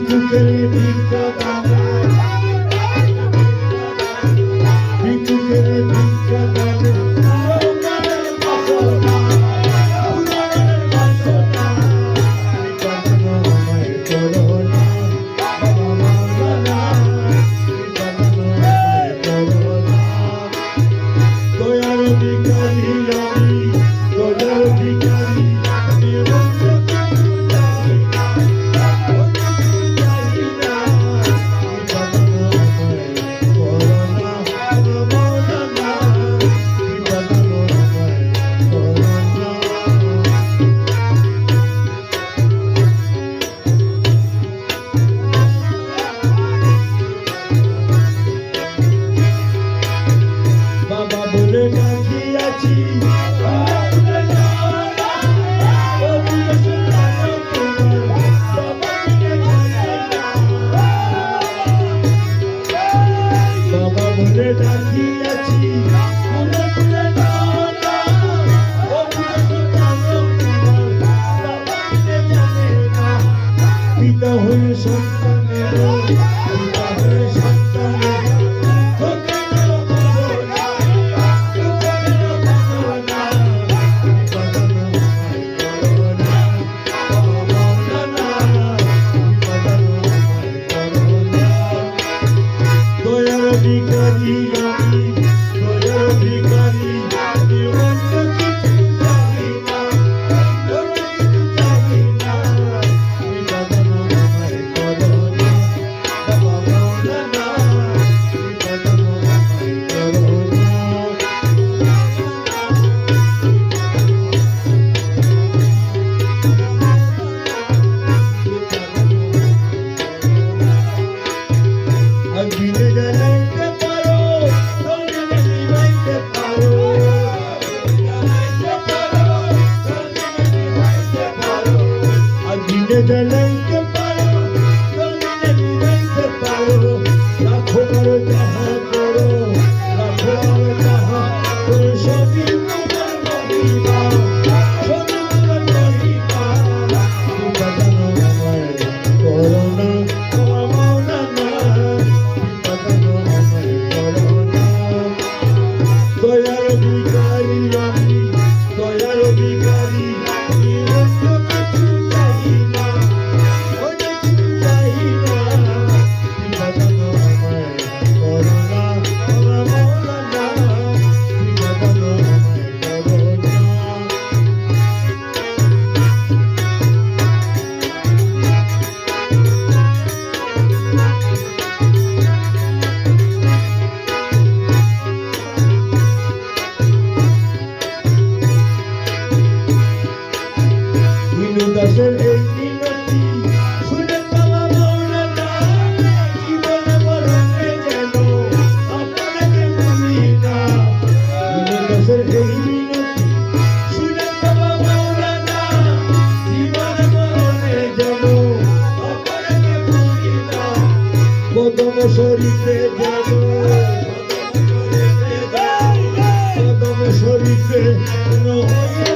ভিক্ষুকের ভিক্ষা দান You. We're gonna. দিতে রয়ে